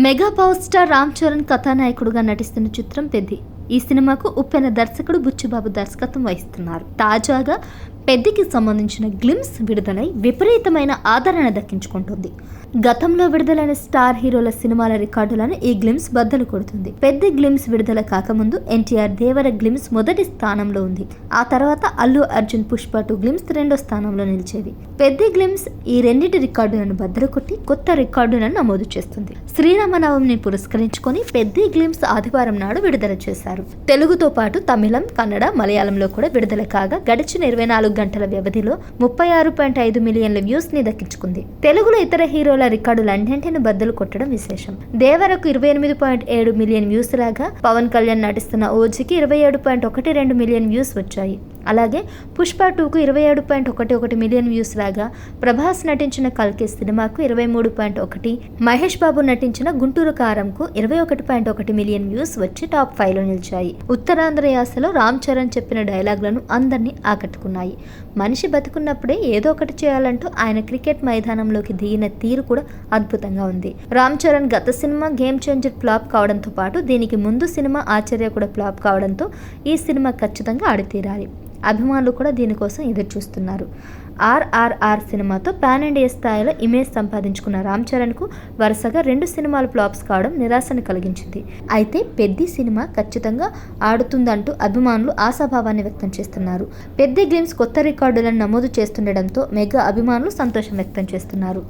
Mega power star Ram Charan కథానాయకుడుగా నటిస్తున్న చిత్రం పెద్ది. ఈ సినిమాకు ఉప్పెన దర్శకుడు బుచ్చుబాబు దర్శకత్వం వహిస్తున్నారు. తాజాగా పెద్దికి సంబంధించిన గ్లిమ్స్ విడుదలై విపరీతమైన ఆదరణ దక్కించుకుంటుంది. గతంలో విడుదలైన స్టార్ హీరోల సినిమాల రికార్డులను ఈ గ్లిమ్స్ బద్దలు కొడుతుంది. పెద్ద గ్లిమ్స్ విడుదల కాకముందు ఎన్టీఆర్ దేవర గ్లిమ్స్ మొదటి స్థానంలో ఉంది. ఆ తర్వాత అల్లు అర్జున్ పుష్ప టూ గ్లిమ్స్ రెండో స్థానంలో నిలిచేవి. పెద్ద గ్లిమ్స్ ఈ రెండింటి రికార్డులను బద్దలు కొట్టి కొత్త రికార్డులను నమోదు చేస్తుంది. శ్రీరామనవమిని పురస్కరించుకొని పెద్ద గ్లిమ్స్ ఆదివారం నాడు విడుదల చేశారు. తెలుగుతో పాటు తమిళం కన్నడ మలయాళంలో కూడా విడుదల కాగా గడిచిన ఇరవై నాలుగు గంటల వ్యవధిలో ముప్పై ఆరు పాయింట్ ఐదు మిలియన్ల వ్యూస్ని దక్కించుకుంది. తెలుగులో ఇతర హీరోల రికార్డులన్నింటిని బద్దలు కొట్టడం విశేషం. దేవరకు ఇరవై ఎనిమిది పాయింట్ ఏడు మిలియన్ వ్యూస్ రాగా పవన్ కళ్యాణ్ నటిస్తున్న ఓజీకి ఇరవై ఏడు పాయింట్ ఒకటి రెండు మిలియన్ వ్యూస్ వచ్చాయి. అలాగే పుష్ప టూకు ఇరవై ఏడు పాయింట్ ఒకటి ఒకటి మిలియన్ వ్యూస్ రాగా ప్రభాస్ నటించిన కల్కి సినిమాకు ఇరవై మూడు పాయింట్ ఒకటి మహేష్ బాబు నటించిన గుంటూరు కారంకు ఇరవై ఒకటి పాయింట్ ఒకటి మిలియన్ వ్యూస్ వచ్చి టాప్ ఫైవ్లో నిలిచాయి. ఉత్తరాంధ్ర యాసలో రామ్ చరణ్ చెప్పిన డైలాగ్లను అందరినీ ఆకట్టుకున్నాయి. మనిషి బతుకున్నప్పుడే ఏదో ఒకటి చేయాలంటూ ఆయన క్రికెట్ మైదానంలోకి దిగిన తీరు కూడా అద్భుతంగా ఉంది. రామ్ చరణ్ గత సినిమా గేమ్ చేంజర్ ఫ్లాప్ కావడంతో పాటు దీనికి ముందు సినిమా ఆశ్చర్య కూడా ఫ్లాప్ కావడంతో ఈ సినిమా ఖచ్చితంగా ఆడితీరాలి. అభిమానులు కూడా దీనికోసం ఎదురు చూస్తున్నారు ఆర్ఆర్ఆర్ సినిమాతో పాన్ ఇండియా స్థాయిలో ఇమేజ్ సంపాదించుకున్న రామ్ చరణ్కు వరుసగా రెండు సినిమాలు ఫ్లాప్స్ కావడం నిరాశను కలిగించింది. అయితే పెద్ది సినిమా ఖచ్చితంగా ఆడుతుందంటూ అభిమానులు ఆశాభావాన్ని వ్యక్తం చేస్తున్నారు. పెద్ది గేమ్స్ కొత్త రికార్డులను నమోదు చేస్తుండటంతో మెగా అభిమానులు సంతోషం వ్యక్తం చేస్తున్నారు.